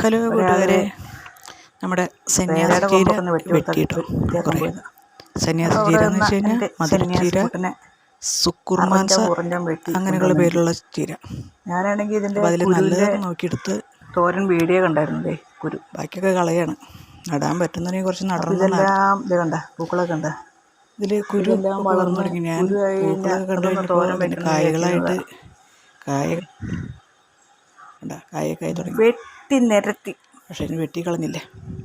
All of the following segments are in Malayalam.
ഹലോ കൂട്ടുകാരെ. നമ്മുടെ സന്യാസി ചീര വെട്ടിയിട്ടോ? കുറേ. സന്യാസി ചീര എന്ന് വെച്ച് കഴിഞ്ഞാൽ സന്യാസിക്കുട്ടനെ സുക്കുർമാൻസ അങ്ങനെയുള്ള പേരിലുള്ള ചീര. ഞാനാണെങ്കിൽ ഇതിന്റെ അതിൽ നല്ലത് നോക്കിയെടുത്ത് തോരൻ വീഡിയോ കണ്ടായിരുന്നേ കുരു. ബാക്കിയൊക്കെ കളയാണ്. നടാൻ പറ്റുന്നതിനെ കുറച്ച് നടണം ഇതെല്ലാം ഇത് കണ്ട പൂക്കളൊക്കെ കണ്ട? ഇതിൽ കുരു എല്ലാം വളർന്നു തുടങ്ങി. ഞാൻ പൂക്കളൊക്കെ കണ്ടു കഴിഞ്ഞപ്പോൾ കായകളായിട്ട് കായ കണ്ട കായൊക്കെ ആയി തുടങ്ങി. വെട്ടി നിരത്തി. പക്ഷെ ഇനി വെട്ടി കളഞ്ഞില്ലേ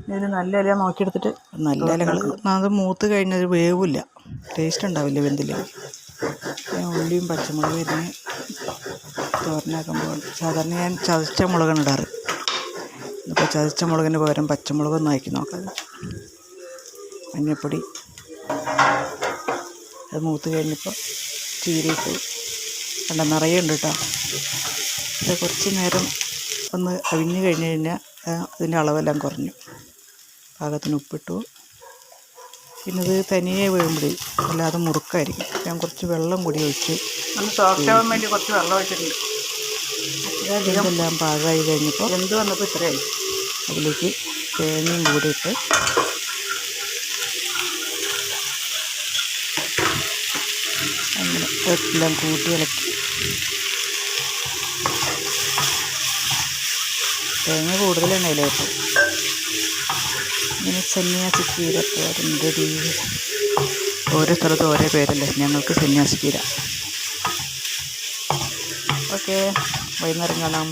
ഞാൻ നല്ല ഇല നോക്കിയെടുത്തിട്ട് നല്ല ഇലകൾ അത് മൂത്ത് കഴിഞ്ഞാൽ വേവില്ല ടേസ്റ്റ് ഉണ്ടാവില്ല വെന്തില്ല ഉള്ളിയും പച്ചമുളകും ഇതിന് തോരനാക്കുമ്പോൾ സാധാരണ ഞാൻ ചതച്ച മുളകാണ് ഇടാറ്. ഇപ്പോൾ ചതച്ച മുളകിന് പകരം പച്ചമുളക് ഒന്ന് ആക്കി നോക്കാം. മഞ്ഞൾപ്പൊടി അത് മൂത്ത് കഴിഞ്ഞപ്പോൾ ചീരയിട്ട്. കണ്ട നിറയെ ഉണ്ട് കേട്ടോ. ഇത് കുറച്ച് നേരം ഒന്ന് അവിഞ്ഞ് കഴിഞ്ഞ് കഴിഞ്ഞാൽ അതിന്റെ അളവെല്ലാം കുറഞ്ഞു. പാകത്തിന് ഉപ്പിട്ടു. പിന്നെ ഇത് തനിയെ വീഴുമ്പോഴേ അല്ലാതെ മുറുക്കായിരിക്കും. ഞാൻ കുറച്ച് വെള്ളം കൂടി ഒഴിച്ച് വേണ്ടി കുറച്ച് വെള്ളം ഒഴിച്ചിട്ടുണ്ട്. ഇതെല്ലാം പാകമായി കഴിഞ്ഞപ്പോൾ എന്ത് വന്നപ്പോൾ ഇത്രയായി. അതിലേക്ക് തേങ്ങയും കൂടി ഇട്ട് അങ്ങനെ എല്ലാം കൂട്ടി ഇളക്കി. തേങ്ങ കൂടുതലാണ് അതിലേക്ക് ഇങ്ങനെ സന്യാസി ചീരത്തോരന്റെ രീതി ഓരോ സ്ഥലത്ത് ഓരോ പേരല്ലേ? ഞങ്ങൾക്ക് സന്യാസി ചീര ഓക്കെ വൈകുന്നേരം കാണാം.